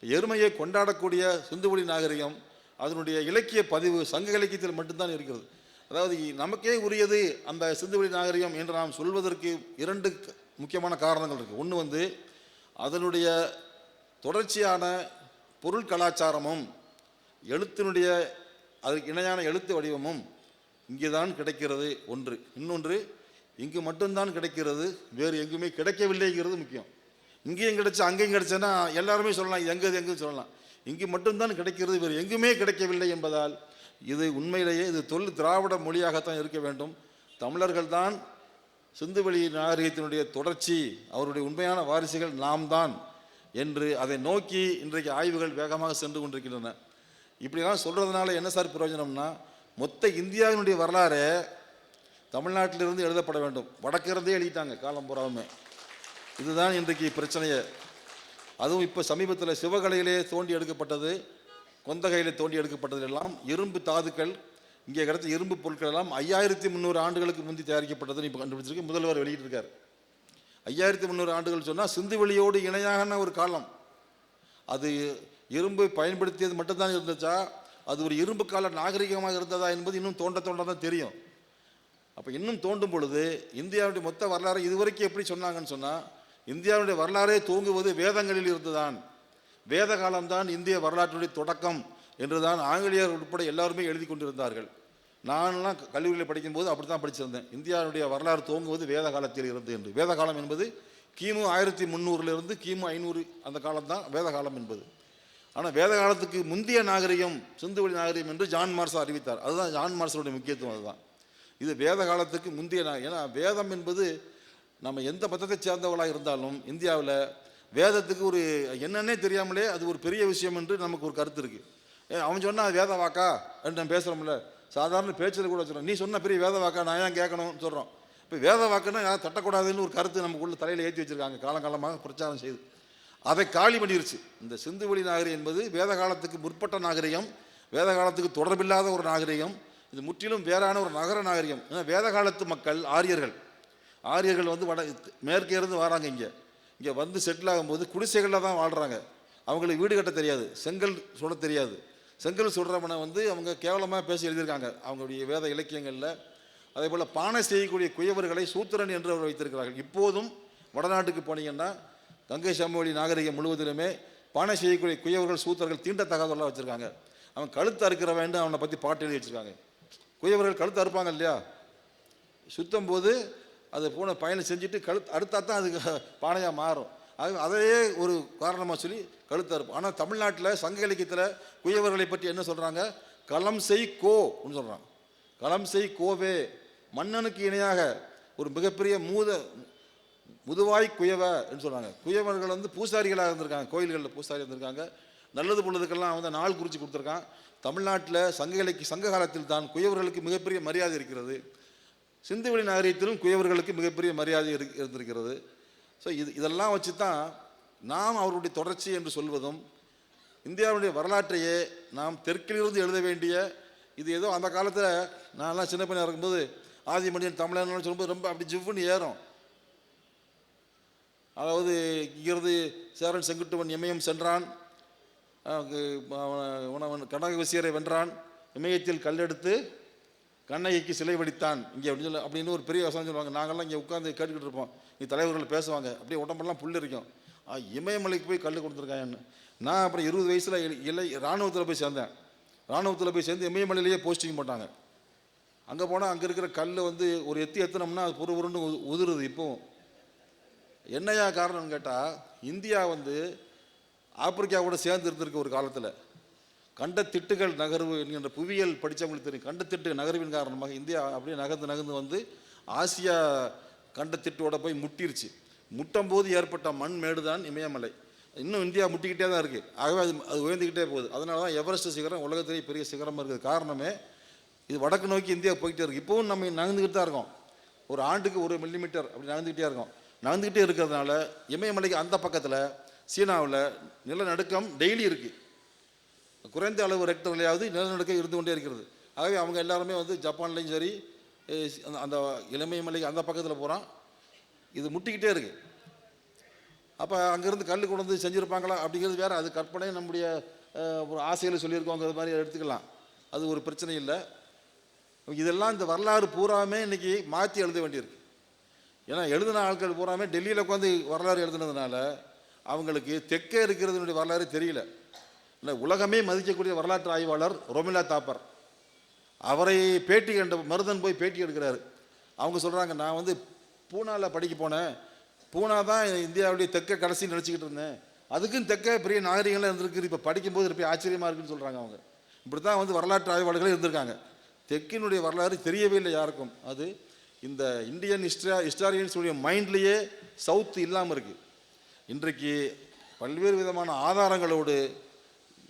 எருமையை கொண்டாடக்கூடிய சிந்துவெளி நாகரிகம் அதனுடைய இலக்கிய பதிவு சங்க இலக்கியத்தில் மட்டும்தான் இருக்கிறது. அதாவது நமக்கே உரியது அந்த சிந்துவெளி நாகரிகம் என்று நாம் சொல்வதற்கு இரண்டு முக்கியமான காரணங்கள் இருக்குது ஒன்று வந்து அதனுடைய தொடர்ச்சியான பொருள் கலாச்சாரமும் எழுத்தினுடைய அதற்கு இணையான எழுத்து வடிவமும் இங்கே தான் கிடைக்கிறது ஒன்று. இன்னொன்று இங்கு மட்டும்தான் கிடைக்கிறது வேறு எங்குமே கிடைக்கவில்லைங்கிறது முக்கியம். இங்கேயும் கிடைச்சு அங்கேயும் கிடைச்சேன்னா எல்லாருமே சொல்லலாம் எங்கது எங்கே சொல்லலாம். இங்கு மட்டும்தான் கிடைக்கிறது வேறு எங்குமே கிடைக்கவில்லை என்பதால் இது உண்மையிலேயே இது தொல் திராவிட மொழியாகத்தான் இருக்க வேண்டும். தமிழர்கள் தான் சிந்துவெளி நாகரிகத்தினுடைய தொடர்ச்சி அவருடைய உண்மையான வாரிசுகள் நாம் தான் என்று அதை நோக்கி இன்றைக்கு ஆய்வுகள் வேகமாக சென்று கொண்டிருக்கின்றன. இப்படிலாம் சொல்கிறதுனால என்ன சார் பிரயோஜனம்னா மொத்த இந்தியாவினுடைய வரலாறு தமிழ்நாட்டிலிருந்து எழுதப்பட வேண்டும். வடக்கிருந்தே எழுதிட்டாங்க காலம் பூராவுமே இதுதான் இன்றைக்கு பிரச்சனையே. அதுவும் இப்போ சமீபத்தில் சிவகலையிலே தோண்டி எடுக்கப்பட்டது கொந்தகையிலே தோண்டி எடுக்கப்பட்டது எல்லாம் இரும்பு தாதுக்கள் இங்கே கிடைத்த இரும்பு பொருட்கள் எல்லாம் ஐயாயிரத்தி முந்நூறு ஆண்டுகளுக்கு முந்தி தயாரிக்கப்பட்டதுன்னு இப்போ கண்டுபிடிச்சிருக்கு முதல்வர் வெளியிட்டிருக்கார். ஐயாயிரத்தி முந்நூறு ஆண்டுகள் சொன்னால் சிந்துவெளியோடு இணையான ஒரு காலம். அது இரும்பை பயன்படுத்தியது மட்டும்தான் இருந்துச்சா? அது ஒரு இரும்பு கால நாகரிகமாக இருந்ததா என்பது இன்னும் தோண்ட தோண்ட தான் தெரியும். அப்போ இன்னும் தோண்டும் பொழுது இந்தியாவுடைய மொத்த வரலாறு இதுவரைக்கும் எப்படி சொன்னாங்கன்னு சொன்னால் இந்தியாவுடைய வரலாறே தூங்குவது வேதங்களில் இருந்துதான். வேத காலம்தான் இந்திய வரலாற்றுடைய தொடக்கம் என்றுதான் ஆங்கிலேயர் உட்பட எல்லாருமே எழுதி கொண்டிருந்தார்கள். நான்லாம் கல்லூரியில் படிக்கும்போது அப்படி தான் படிச்சிருந்தேன். இந்தியாவுடைய வரலாறு துவங்குவது வேத காலத்தில் இருந்து என்று. வேத காலம் என்பது கிமு ஆயிரத்தி முந்நூறுலேருந்து கிமு ஐநூறு அந்த காலம் தான் வேத காலம் என்பது. ஆனால் வேத காலத்துக்கு முந்தைய நாகரிகம் சிந்துவெளி நாகரிகம் என்று ஜான் மார்சா அறிவித்தார். அதுதான் ஜான் மார்சருடைய முக்கியத்துவம் அதுதான். இது வேத காலத்துக்கு முந்தைய நா- ஏன்னா வேதம் என்பது நம்ம எந்த மதத்தை சேர்ந்தவர்களாக இருந்தாலும் இந்தியாவில் வேதத்துக்கு ஒரு என்னன்னே தெரியாமலே அது ஒரு பெரிய விஷயம் என்று நமக்கு ஒரு கருத்து இருக்குது அவன் சொன்னால் அது வேத வாக்கா என்று நம்ம பேசுகிறோம்ல சாதாரண பேச்சில் கூட வச்சுருவோம். நீ சொன்ன பெரிய வேத வாக்கா நான் ஏன் கேட்கணும்னு சொல்கிறோம் இப்போ வேத வாக்குன்னா யாரும் தட்டக்கூடாதுன்னு ஒரு கருத்து நமக்குள்ள தலையில் ஏற்றி வச்சிருக்காங்க. காலங்காலமாக பிரச்சாரம் செய்து. அதை காலி பண்ணிருச்சு. இந்த சிந்துவெளி நாகரிகம் என்பது வேத காலத்துக்கு முற்பட்ட நாகரிகம் வேத காலத்துக்கு தொடர்பில்லாத ஒரு நாகரிகம் இது முற்றிலும் வேறான ஒரு நகர நாகரிகம். ஏன்னா வேத காலத்து மக்கள் ஆரியர்கள். ஆரியர்கள் வந்து வட மேற்கே இருந்து வராங்க இங்கே. இங்கே வந்து செட்டில் ஆகும்போது குடிசைகளில் தான் வாழ்கிறாங்க அவங்களுக்கு வீடு கட்ட தெரியாது. செங்கல் சுட தெரியாது. செங்கல் சுடுறவனை வந்து அவங்க கேவலமாக பேசி எழுதியிருக்காங்க. அவங்களுடைய வேத இலக்கியங்களில். அதே போல் பானை செய்யக்கூடிய குயவர்களை சூத்திரன் என்று அவர் வைத்திருக்கிறார்கள். இப்போதும் வடநாட்டுக்கு போனீங்கன்னா கங்கை சமவெளி நாகரிகம் முழுவதிலுமே பானை செய்யக்கூடிய குயவர்கள் சூத்திரர்கள் தீண்டத்தகாதவர்களாக வச்சுருக்காங்க. அவன் கழுத்து அறுக்கிற வேண்டும் அவனை பற்றி பாட்டு எழுதி வச்சுருக்காங்க. குயவர்கள் கழுத்து அறுப்பாங்க இல்லையா? சுத்தம் போது அது போன பயணம் செஞ்சுட்டு கழுத்து அறுத்தா தான் அதுக்கு பானையாக மாறும். அது அதையே ஒரு காரணமாக சொல்லி கழுத்து ஆனால் தமிழ்நாட்டில் சங்க இலக்கியத்தில் குயவர்களை பற்றி என்ன சொல்கிறாங்க களம் செய் கோ அப்படின்னு சொல்கிறாங்க களம் செய் கோவே. மன்னனுக்கு இணையாக ஒரு மிகப்பெரிய மூத முதுவாய் குயவ என்று சொல்கிறாங்க குயவர்கள் வந்து பூசாரிகளாக இருந்திருக்காங்க. கோயில்களில் பூசாரி இருந்திருக்காங்க. நல்லது பொழுதுக்கெல்லாம் வந்து நாள் குறித்து கொடுத்துருக்கான். தமிழ்நாட்டில் சங்க இலக்கிய சங்க காலத்தில் தான் குயவர்களுக்கு மிகப்பெரிய மரியாதை இருக்கிறது. சிந்துவெளி நாகரிகத்திலும் குயவர்களுக்கு மிகப்பெரிய மரியாதை இருந்திருக்கிறது. ஸோ இது இதெல்லாம் வச்சு தான் நாம் அவருடைய தொடர்ச்சி என்று சொல்வதும் இந்தியாவுடைய வரலாற்றையே நாம் தெற்கிலிருந்து எழுத வேண்டிய இது ஏதோ அந்த காலத்தில் நான்லாம் சின்ன பையனாக இருக்கும்போது ஆதிமணியன் தமிழன் சொல்லும்போது ரொம்ப அப்படி ஜிவ்வுன்னு ஏறும். அதாவது இங்கிருந்து சேரன் செங்குட்டுவன் இமயம் சென்றான். உணவன் கடக விசியரை வென்றான். இமயத்தில் கல்லெடுத்து கண்ணகிக்கு சிலை வடித்தான். இங்கே அப்படின்னு சொல்லி அப்படின்னு ஒரு பெரிய வசனம் சொல்லுவாங்க. நாங்கள்லாம் இங்கே உட்காந்து கேட்டுக்கிட்டு இருப்போம். இங்கே தலைவர்கள் பேசுவாங்க. அப்படியே உடம்பெல்லாம் புல் இருக்கும் இமயமலைக்கு போய் கல் கொடுத்துருக்காங்கன்னு. நான் அப்புறம் இருபது வயசில் இல்லை இராணுவத்தில் போய் சேர்ந்தேன். இராணுவத்தில் போய் சேர்ந்து இமயமலையிலேயே போஸ்டிங் போட்டாங்க. அங்கே போனால் அங்கே இருக்கிற கல் வந்து ஒரு எத்தி எத்தினோம்னா அது பொறுபொருன்னு உதிருது இப்போவும் என்னையா காரணம்னு கேட்டால் இந்தியா வந்து ஆப்பிரிக்காவோட சேர்ந்து இருந்திருக்கு ஒரு காலத்தில். கண்டத்திட்டுகள் நகர்வு என்கின்ற புவியியல் படித்தவங்களுக்கு தெரியும். கண்டத்திட்டு நகர்வின் காரணமாக இந்தியா அப்படியே நகர்ந்து நகர்ந்து வந்து ஆசியா கண்டத்திட்டோட போய் முட்டிருச்சு. முட்டும் போது ஏற்பட்ட மண் மேடுதான் இமயமலை. இன்னும் இந்தியா முட்டிக்கிட்டே தான் இருக்குது ஆகவே அது அது உயர்ந்துக்கிட்டே போகுது. அதனால தான் எவரெஸ்ட் சிகரம் உலகத்திலேயே பெரிய சிகரமாக இருக்குது. காரணமே இது வடக்கு நோக்கி இந்தியா போய்கிட்டே இருக்குது இப்போவும் நம்ம நகர்ந்துக்கிட்டு தான் இருக்கோம். ஒரு ஆண்டுக்கு ஒரு மில்லிமீட்டர் அப்படி நகர்ந்துக்கிட்டே இருக்கோம். நகர்ந்துக்கிட்டே இருக்கிறதுனால இமயமலைக்கு அந்த பக்கத்தில் சீனாவில் நிலநடுக்கம் டெய்லி இருக்குது குறைந்த அளவு ரெக்டர்லையாவது நிலநடுக்கம் இருந்து கொண்டே இருக்கிறது. ஆகவே அவங்க எல்லாருமே வந்து ஜப்பான்லேயும் சரி அந்த அந்த- இளமை மலைக்கு அந்த பக்கத்தில் போகிறான் இது முட்டிக்கிட்டே இருக்கு. அப்போ அங்கேருந்து கல் கொண்டு வந்து செஞ்சுருப்பாங்களா அப்படிங்கிறது வேறு அது கற்பனை நம்முடைய ஒரு ஆசையில் சொல்லியிருக்கோங்கிறது மாதிரி எடுத்துக்கலாம். அது ஒரு பிரச்சனை இல்லை. இதெல்லாம் இந்த வரலாறு பூராமே இன்னைக்கு மாற்றி எழுத வேண்டியிருக்கு. ஏன்னா எழுதின ஆட்கள் பூராமே டெல்லியில் உட்காந்து வரலாறு எழுதுனதுனால அவங்களுக்கு தெற்கே இருக்கிறதுனுடைய வரலாறு தெரியல. இல்லை உலகமே மதிக்கக்கூடிய வரலாற்று ஆய்வாளர் ரொமிலா தாப்பர். அவரை பேட்டி கண்ட மருதன் போய் பேட்டி எடுக்கிறாரு. அவங்க சொல்கிறாங்க நான் வந்து பூனாவில் படிக்க போனேன். பூனா தான் இந்தியாவுடைய தெற்க கடைசி நினச்சிக்கிட்டு இருந்தேன். அதுக்கும் தெற்க பெரிய நாகரிகங்களாக இருந்திருக்கு. இப்போ படிக்கும்போது இருப்பே ஆச்சரியமாக இருக்குன்னு சொல்கிறாங்க அவங்க. இப்படி தான் வந்து வரலாற்று ஆய்வாளர்களே இருந்திருக்காங்க. தெற்கினுடைய வரலாறு தெரியவே இல்லை யாருக்கும். அது இந்த இந்தியன் ஹிஸ்டா ஹிஸ்டாரியன்ஸுடைய மைண்ட்லேயே சவுத் இல்லாமல் இருக்குது இன்றைக்கு பல்வேறு விதமான ஆதாரங்களோடு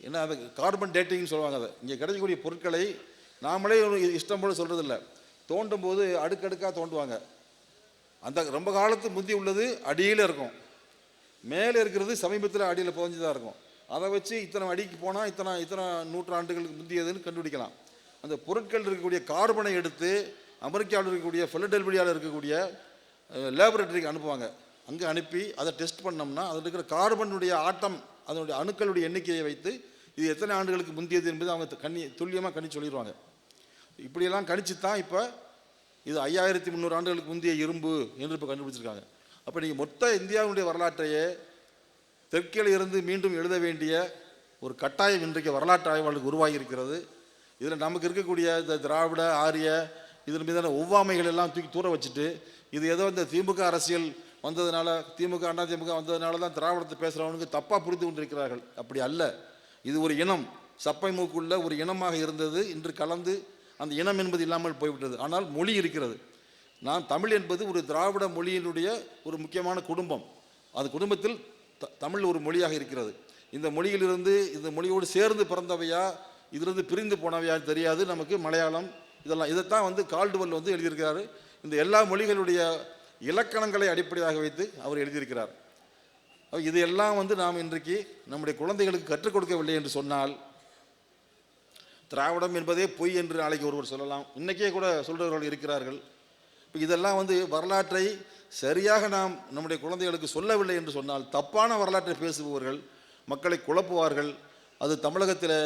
என்ன அது கார்பன் டேட்டிங்னு சொல்லுவாங்க அதை. இங்கே கிடைக்கக்கூடிய பொருட்களை நாமளே இஷ்டம் போல சொல்கிறதில்ல தோண்டும் போது அடுக்கடுக்காக தோண்டுவாங்க. அந்த ரொம்ப காலத்து முந்தி உள்ளது அடியில் இருக்கும். மேலே இருக்கிறது சமீபத்தில் அடியில் புதஞ்சு தான் இருக்கும். அதை வச்சு இத்தனை அடிக்கு போனால் இத்தனை இத்தனை நூற்றாண்டுகளுக்கு முந்தியதுன்னு கண்டுபிடிக்கலாம். அந்த பொருட்கள் இருக்கக்கூடிய கார்பனை எடுத்து அமெரிக்காவில் இருக்கக்கூடிய ஃபிலடெல்பியாவில் இருக்கக்கூடிய லேபரேட்டரிக்கு அனுப்புவாங்க. அங்கே அனுப்பி அதை டெஸ்ட் பண்ணோம்னா அதில் இருக்கிற கார்பனுடைய ஆட்டம் அதனுடைய அணுக்களுடைய எண்ணிக்கையை வைத்து இது எத்தனை ஆண்டுகளுக்கு முந்தியது என்பது அவங்க கண்ணி துல்லியமாக கணி சொல்லிடுவாங்க இப்படியெல்லாம் கணிச்சு தான் இப்போ இது ஐயாயிரத்தி முந்நூறு ஆண்டுகளுக்கு முந்தைய இரும்பு என்று இப்போ கண்டுபிடிச்சிருக்காங்க. அப்போ நீங்கள் மொத்த இந்தியாவினுடைய வரலாற்றையே தெற்கில் இருந்து மீண்டும் எழுத வேண்டிய ஒரு கட்டாயம் இன்றைக்கு வரலாற்று ஆய்வாளருக்கு உருவாகி இருக்கிறது இதில் நமக்கு இருக்கக்கூடிய இந்த திராவிட ஆரிய இதன் மீதான ஒவ்வாமைகள் எல்லாம் தூக்கி தூர வச்சுட்டு இது ஏதோ இந்த திமுக அரசியல் வந்ததுனால திமுக அண்ணா திமுக வந்ததுனால தான் திராவிடத்தை பேசுகிறவனுக்கு தப்பாக புரிந்து கொண்டிருக்கிறார்கள். அப்படி அல்ல. இது ஒரு இனம். சப்பை மூக்குள்ள ஒரு இனமாக இருந்தது. இன்று கலந்து அந்த இனம் என்பது இல்லாமல் போய்விட்டது. ஆனால் மொழி இருக்கிறது. நான் தமிழ் என்பது ஒரு திராவிட மொழியினுடைய ஒரு முக்கியமான குடும்பம். அது குடும்பத்தில் த தமிழ் ஒரு மொழியாக இருக்கிறது. இந்த மொழியிலிருந்து இந்த மொழியோடு சேர்ந்து பிறந்தவையா இதிலிருந்து பிரிந்து போனவையா தெரியாது. நமக்கு மலையாளம் இதெல்லாம் இதைத்தான் வந்து கால்டுவல் வந்து எழுதியிருக்கிறாரு. இந்த எல்லா மொழிகளுடைய இலக்கணங்களை அடிப்படையாக வைத்து அவர் எழுதியிருக்கிறார். இது எல்லாம் வந்து நாம் இன்றைக்கு நம்முடைய குழந்தைகளுக்கு கற்றுக் கொடுக்கவில்லை என்று சொன்னால் திராவிடம் என்பதே பொய் என்று நாளைக்கு ஒருவர் சொல்லலாம். இன்றைக்கே கூட சொல்கிறவர்கள் இருக்கிறார்கள். இப்போ இதெல்லாம் வந்து வரலாற்றை சரியாக நாம் நம்முடைய குழந்தைகளுக்கு சொல்லவில்லை என்று சொன்னால் தப்பான வரலாற்றை பேசுபவர்கள் மக்களை குழப்புவார்கள். அது தமிழகத்தில்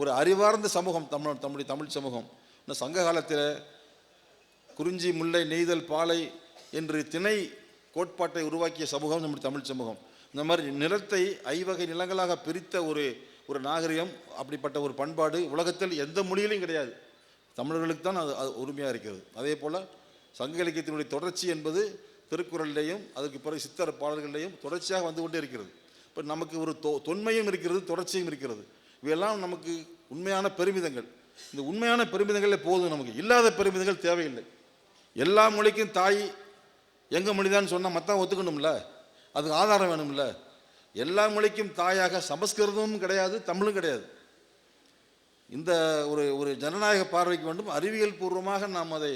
ஒரு அறிவார்ந்த சமூகம் தமிழ் நம்முடைய தமிழ் சமூகம். இன்னும் சங்க காலத்தில் குறிஞ்சி முல்லை நெய்தல் பாலை என்று திணை கோட்பாட்டை உருவாக்கிய சமூகம் நம்முடைய தமிழ் சமூகம். இந்த மாதிரி நிலத்தை ஐவகை நிலங்களாக பிரித்த ஒரு ஒரு நாகரிகம் அப்படிப்பட்ட ஒரு பண்பாடு உலகத்தில் எந்த மொழியிலும் கிடையாது. தமிழர்களுக்கு தான் அது அது உரிமையாக இருக்கிறது. அதே போல் சங்க இலக்கியத்தினுடைய தொடர்ச்சி என்பது திருக்குறளிலேயும் அதுக்கு பிறகு சித்தர் பாடல்களிலேயும் தொடர்ச்சியாக வந்து கொண்டே இருக்கிறது. இப்போ நமக்கு ஒரு தொ தொன்மையும் இருக்கிறது தொடர்ச்சியும் இருக்கிறது. இவையெல்லாம் நமக்கு உண்மையான பெருமிதங்கள். இந்த உண்மையான பெருமிதங்களே போதும் நமக்கு. இல்லாத பெருமிதங்கள் தேவையில்லை. எல்லா மொழிக்கும் தாய் எங்கள் மொழிதான்னு சொன்னால் மற்ற ஒத்துக்கணும்ல? அதுக்கு ஆதாரம் வேணும்ல. எல்லா மொழிக்கும் தாயாக சமஸ்கிருதமும் கிடையாது தமிழும் கிடையாது. இந்த ஒரு ஒரு ஜனநாயக பார்வைக்கு வேண்டும். அறிவியல் பூர்வமாக நாம் அதை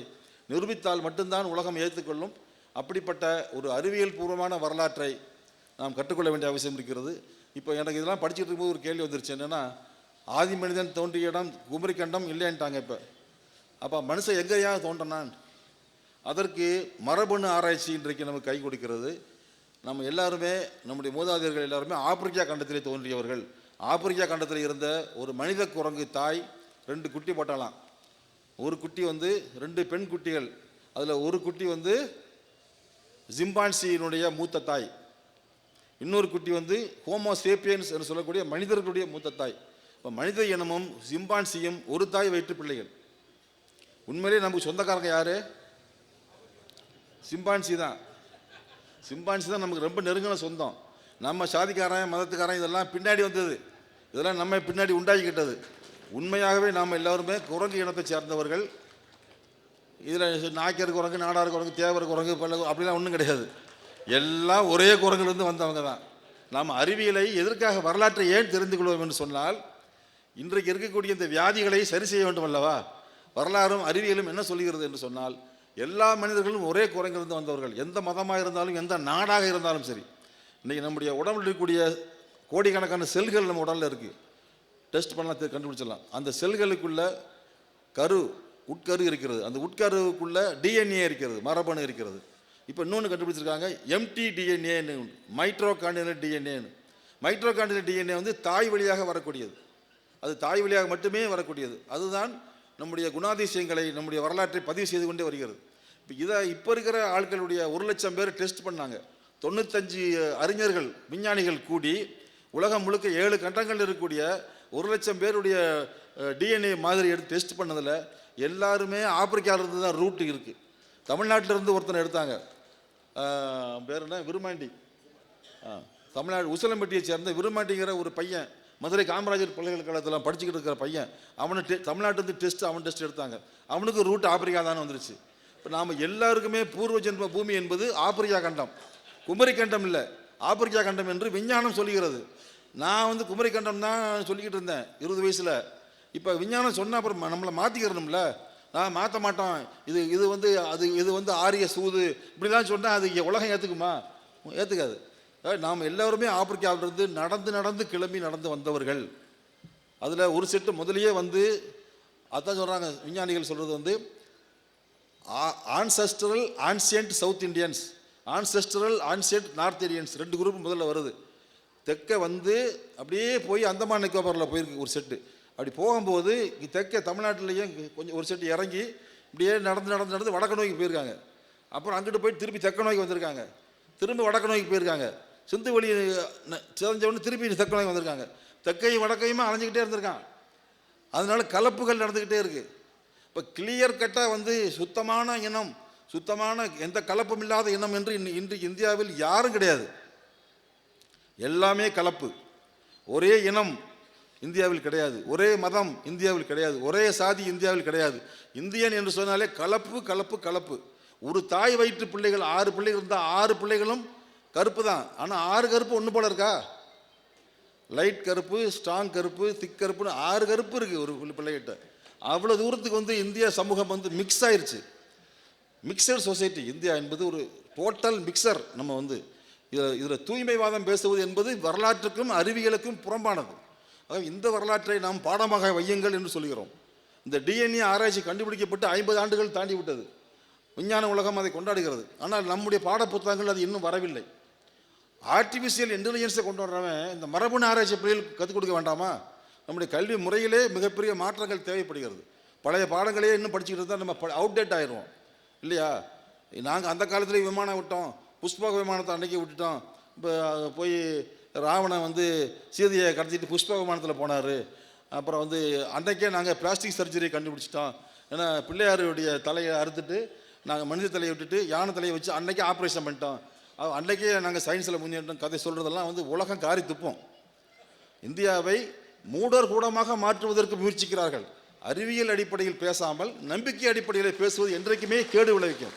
நிரூபித்தால் மட்டும்தான் உலகம் ஏற்றுக்கொள்ளும் அப்படிப்பட்ட ஒரு அறிவியல் பூர்வமான வரலாற்றை நாம் கற்றுக்கொள்ள வேண்டிய அவசியம் இருக்கிறது. இப்போ எனக்கு இதெல்லாம் படிச்சுட்டு இருக்கும்போது ஒரு கேள்வி வந்துருச்சு. என்னென்னா ஆதி மனிதன் தோன்றிய இடம் குமரிக்கண்டம் இல்லைன்ட்டாங்க இப்போ. அப்போ மனுஷன் எங்கேயா தோன்றினான்? அதற்கு மரபணு ஆராய்ச்சி இன்றைக்கு நமக்கு கை கொடுக்கிறது. நம்ம எல்லாருமே நம்முடைய மூதாதையர்கள் எல்லாருமே ஆப்பிரிக்கா கண்டத்திலே தோன்றியவர்கள். ஆப்பிரிக்கா கண்டத்தில் இருந்த ஒரு மனித குரங்கு தாய் ரெண்டு குட்டி போட்டாலாம் ஒரு குட்டி வந்து ரெண்டு பெண் குட்டிகள். அதில் ஒரு குட்டி வந்து ஜிம்பான்சியினுடைய மூத்த தாய். இன்னொரு குட்டி வந்து ஹோமோ சேப்பியன்ஸ் என்று சொல்லக்கூடிய மனிதர்களுடைய மூத்த தாய். இப்போ மனித இனமும் ஜிம்பான்சியும் ஒரு தாய் வயிற்று பிள்ளைகள். உண்மையிலேயே நமக்கு சொந்தக்காரங்க யார்? சிம்பான்சி தான். சிம்பான்சி தான் நமக்கு ரொம்ப நெருங்கின சொந்தம். நம்ம சாதிக்காரன் மதத்துக்காரன் இதெல்லாம் பின்னாடி வந்தது. இதெல்லாம் நம்ம பின்னாடி உண்டாக்கிக்கிட்டது உண்மையாகவே நாம் எல்லாருமே குரங்கு இனத்தை சேர்ந்தவர்கள். இதில் நாய்க்கர் குரங்கு நாடார் குரங்கு தேவர் குரங்கு பல்ல அப்படிலாம் ஒன்றும் கிடையாது. எல்லாம் ஒரே குரங்குலேருந்து வந்தவங்க தான். நாம் அறிவியலை எதற்காக வரலாற்றை ஏன் தெரிந்து கொள்வோம் என்று சொன்னால் இன்றைக்கு இருக்கக்கூடிய இந்த வியாதிகளை சரி செய்ய வேண்டும் அல்லவா? வரலாறும் அறிவியலும் என்ன சொல்கிறது என்று சொன்னால் எல்லா மனிதர்களும் ஒரே குரங்கிலிருந்து வந்தவர்கள். எந்த மதமாக இருந்தாலும் எந்த நாடாக இருந்தாலும் சரி. இன்றைக்கி நம்முடைய உடம்பில் இருக்கக்கூடிய கோடிக்கணக்கான செல்கள் நம்ம உடலில் இருக்குது டெஸ்ட் பண்ணலாம் கண்டுபிடிச்சிடலாம். அந்த செல்களுக்குள்ள கரு உட்கரு இருக்கிறது. அந்த உட்கருவுக்குள்ள டிஎன்ஏ இருக்கிறது மரபணு இருக்கிறது. இப்போ இன்னொன்று கண்டுபிடிச்சிருக்காங்க எம்டி டிஎன்ஏன்னு மைட்ரோ காண்டினல் டிஎன்ஏன்னு மைட்ரோ காண்டினல் டிஎன்ஏ வந்து தாய் வழியாக வரக்கூடியது. அது தாய் வழியாக மட்டுமே வரக்கூடியது. அதுதான் நம்முடைய குணாதிசயங்களை நம்முடைய வரலாற்றை பதிவு செய்து கொண்டே வருகிறது. இப்போ இதை இப்போ இருக்கிற ஆட்களுடைய ஒரு லட்சம் பேர் டெஸ்ட் பண்ணாங்க. தொண்ணூத்தஞ்சு அறிஞர்கள் விஞ்ஞானிகள் கூடி உலகம் முழுக்க ஏழு கண்டங்கள் இருக்கக்கூடிய ஒரு லட்சம் பேருடைய டிஎன்ஏ மாதிரி எடுத்து டெஸ்ட் பண்ணதில் எல்லாருமே ஆப்பிரிக்காவிலிருந்து தான் ரூட் இருக்குது தமிழ்நாட்டில இருந்து ஒருத்தனை எடுத்தாங்க. பேர் என்ன? விருமாண்டி ஆ, தமிழ்நாடு உசிலம்பட்டியை சேர்ந்த விருமாண்டிங்கிற ஒரு பையன் மதுரை காமராஜர் பல்கலைக்கழகத்தில் படிச்சுக்கிட்டு இருக்கிற பையன் அவனை டெ தமிழ்நாட்டிலேருந்து டெஸ்ட் அவன் டெஸ்ட் எடுத்தாங்க. அவனுக்கு ரூட் ஆப்பிரிக்கா தானே வந்துருச்சு. இப்போ நாம் எல்லாருக்குமே பூர்வ ஜென்ம பூமி என்பது ஆப்பிரிக்கா கண்டம். குமரி கண்டம் இல்லை. ஆப்பிரிக்கா கண்டம் என்று விஞ்ஞானம் சொல்லுகிறது. நான் வந்து குமரி கண்டம் தான் சொல்லிக்கிட்டு இருந்தேன் இருபது வயசில். இப்போ விஞ்ஞானம் சொன்னால் அப்புறம் நம்மளை மாற்றிக்கிறணும்ல நான் மாற்ற மாட்டோம். இது இது வந்து அது இது வந்து ஆரிய சூது. இப்படிலாம் சொன்னால் அது உலகம் ஏற்றுக்குமா ஏற்றுக்காது நாம் எல்லாருமே ஆப்பிரிக்காவிலிருந்து நடந்து நடந்து கிளம்பி நடந்து வந்தவர்கள். அதில் ஒரு செட்டு முதலியே வந்து அதான் சொல்கிறாங்க விஞ்ஞானிகள் சொல்கிறது வந்து ancestral ancient South Indians ancestral ancient North Indians ரெண்டு குரூப் முதல்ல வருது. தெற்க வந்து அப்படியே போய் அந்தமான் நிக்கோபாரில் போயிருக்கு ஒரு செட்டு. அப்படி போகும்போது தெற்க தமிழ்நாட்டிலேயும் கொஞ்சம் ஒரு செட்டு இறங்கி இப்படியே நடந்து நடந்து நடந்து வடக்கு நோக்கி போயிருக்காங்க. அப்புறம் அங்கிட்டு போய் திருப்பி தெற்க நோக்கி வந்திருக்காங்க. திரும்ப வடக்கு நோக்கி போயிருக்காங்க. சிந்து வழி சிதஞ்சவொடனே திருப்பி தெற்க வந்திருக்காங்க. தெற்கையும் வடக்கையுமே அலைஞ்சிக்கிட்டே இருந்திருக்கான். அதனால கலப்புகள் நடந்துக்கிட்டே இருக்குது இப்போ கிளியர் கட்டாக வந்து சுத்தமான இனம் சுத்தமான எந்த கலப்பும் இல்லாத இனம் என்று இன்று இன்று இந்தியாவில் யாரும் கிடையாது. எல்லாமே கலப்பு. ஒரே இனம் இந்தியாவில் கிடையாது. ஒரே மதம் இந்தியாவில் கிடையாது. ஒரே சாதி இந்தியாவில் கிடையாது. இந்தியன் என்று சொன்னாலே கலப்பு கலப்பு கலப்பு. ஒரு தாய் வயிற்று பிள்ளைகள் ஆறு பிள்ளைகள் இருந்தால் ஆறு பிள்ளைகளும் கருப்பு தான். ஆனால் ஆறு கருப்பு ஒன்று போல இருக்கா? லைட் கருப்பு ஸ்ட்ராங் கருப்பு திக் கருப்புன்னு ஆறு கருப்பு இருக்குது ஒரு பிள்ளைகிட்ட. அவ்வளோ தூரத்துக்கு வந்து இந்தியா சமூகம் வந்து மிக்ஸ் ஆயிடுச்சு மிக்சர் சொசைட்டி இந்தியா என்பது ஒரு டோட்டல் மிக்சர் நம்ம வந்து. இதில் இதில் தூய்மைவாதம் பேசுவது என்பது வரலாற்றுக்கும் அறிவியலுக்கும் புறம்பானது. அதாவது இந்த வரலாற்றை நாம் பாடமாக வையுங்கள் என்று சொல்கிறோம். இந்த டிஎன்ஏ ஆராய்ச்சி கண்டுபிடிக்கப்பட்டு ஐம்பது ஆண்டுகள் தாண்டி விட்டது விஞ்ஞான உலகம் அதை கொண்டாடுகிறது. ஆனால் நம்முடைய பாட புத்தகங்கள் அது இன்னும் வரவில்லை. ஆர்டிஃபிஷியல் இன்டெலிஜென்ஸை கொண்டு வர்றவன் இந்த மரபணு ஆராய்ச்சி பிள்ளைகளுக்கு கற்றுக் கொடுக்க வேண்டாமா? நம்முடைய கல்வி முறையிலே மிகப்பெரிய மாற்றங்கள் தேவைப்படுகிறது. பழைய பாடங்களையே இன்னும் படிச்சுக்கிட்டு இருந்தால் நம்ம அவுடேட் ஆயிடுவோம். இல்லையா? நாங்கள் அந்த காலத்துலேயே விமானம் விட்டோம். புஷ்பக விமானத்தை அன்றைக்கி விட்டுட்டோம். இப்போ போய் ராவணன் வந்து சீதையை கடத்திட்டு புஷ்பக விமானத்தில் போனார். அப்புறம் வந்து அன்றைக்கே நாங்கள் பிளாஸ்டிக் சர்ஜரியை கண்டுபிடிச்சிட்டோம். ஏன்னா பிள்ளையாருடைய தலையை அறுத்துட்டு நாங்கள் மனித தலையை விட்டுட்டு யானை தலையை வச்சு அன்றைக்கே ஆப்ரேஷன் பண்ணிட்டோம். அன்றைக்கே நாங்கள் சயின்ஸில் முன்னேற்றம் கதை சொல்கிறதெல்லாம் வந்து உலகம் காரி துப்போம். இந்தியாவை மூடர் கூடமாக மாற்றுவதற்கு முயற்சிக்கிறார்கள். அறிவியல் அடிப்படையில் பேசாமல் நம்பிக்கை அடிப்படையில் பேசுவது என்றைக்குமே கேடு விளைவிக்கும்.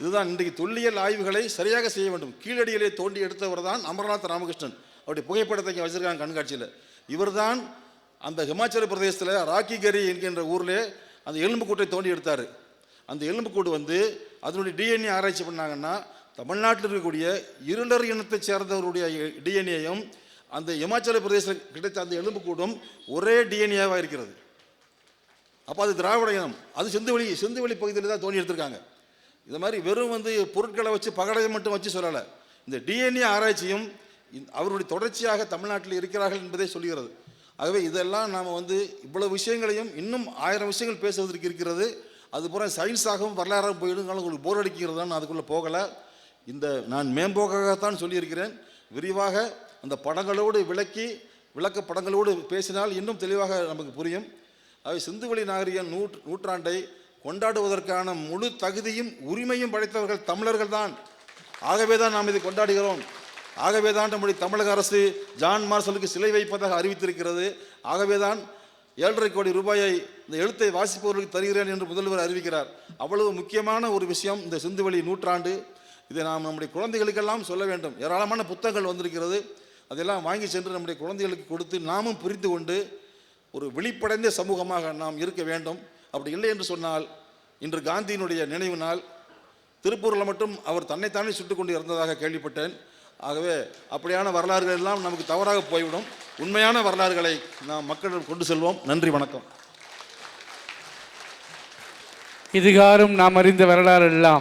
இதுதான் இன்றைக்கு தொல்லியல் ஆய்வுகளை சரியாக செய்ய வேண்டும். கீழடியிலே தோண்டி எடுத்தவர் தான் அமர்நாத் ராமகிருஷ்ணன். அவருடைய புகைப்படத்தை வச்சிருக்காங்க கண்காட்சியில். இவர்தான் அந்த ஹிமாச்சல பிரதேசத்தில் ராக்கிகரி என்கின்ற ஊரில் அந்த எலும்புக்கூட்டை தோண்டி எடுத்தார். அந்த எலும்புக்கூடு வந்து அதனுடைய டிஎன்ஏ ஆராய்ச்சி பண்ணாங்கன்னா தமிழ்நாட்டில் இருக்கக்கூடிய இருளர் இனத்தைச் சேர்ந்தவருடைய டிஎன்ஏயும் அந்த இமாச்சல பிரதேசத்தில் கிடைத்த அந்த எலும்புக்கூடும் ஒரே டிஎன்ஏவாக இருக்கிறது. அப்போ அது திராவிட இனம். அது செந்துவெளி செந்துவெளி பகுதியில் தான் தோணி எடுத்திருக்காங்க. இது மாதிரி வெறும் வந்து பொருட்களை வச்சு பகடையை மட்டும் வச்சு சொல்லலை. இந்த டிஎன்ஏ ஆராய்ச்சியும் அவருடைய தொடர்ச்சியாக தமிழ்நாட்டில் இருக்கிறார்கள் என்பதை சொல்கிறது. ஆகவே இதெல்லாம் நாம் வந்து இவ்வளவு விஷயங்களையும் இன்னும் ஆயிரம் விஷயங்கள் பேசுவதற்கு இருக்கிறது. அது பூரா சயின்ஸாகவும் வரலாறாகவும் போயிடுங்களும் உங்களுக்கு போர் அடிக்கிறது தான் அதுக்குள்ளே போகலை. இந்த நான் மேம்போக்காகத்தான் சொல்லியிருக்கிறேன். விரிவாக அந்த படங்களோடு விளக்கி விளக்க படங்களோடு பேசினால் இன்னும் தெளிவாக நமக்கு புரியும். அவை சிந்துவெளி நாகரிக நூற் நூற்றாண்டை கொண்டாடுவதற்கான முழு தகுதியும் உரிமையும் படைத்தவர்கள் தமிழர்கள் தான். ஆகவே தான் நாம் இதை கொண்டாடுகிறோம். ஆகவே தான் நம்முடைய தமிழக அரசு ஜான் மார்சலுக்கு சிலை வைப்பதாக அறிவித்திருக்கிறது. ஆகவே தான் ஏழரை கோடி ரூபாயை இந்த எழுத்தை வாசிப்பவர்களுக்கு தருகிறேன் என்று முதல்வர் அறிவிக்கிறார். அவ்வளவு முக்கியமான ஒரு விஷயம் இந்த சிந்துவெளி நூற்றாண்டு. இதை நாம் நம்முடைய குழந்தைகளுக்கெல்லாம் சொல்ல வேண்டும். ஏராளமான புத்தகங்கள் வந்திருக்கிறது. அதெல்லாம் வாங்கி சென்று நம்முடைய குழந்தைகளுக்கு கொடுத்து நாமும் புரிந்து கொண்டு ஒரு விழிப்படைந்த சமூகமாக நாம் இருக்க வேண்டும். அப்படி இல்லை என்று சொன்னால் இன்று காந்தியினுடைய நினைவு நாள். திருப்பூரில் மட்டும் அவர் தன்னைத்தானே சுட்டுக் கொண்டு இருந்ததாக கேள்விப்பட்டேன். ஆகவே அப்படியான வரலாறுகள் எல்லாம் நமக்கு தவறாக போய்விடும். உண்மையான வரலாறுகளை நாம் மக்களிடம் கொண்டு செல்வோம். நன்றி வணக்கம். இதுகாரும் நாம் அறிந்த வரலாறு எல்லாம்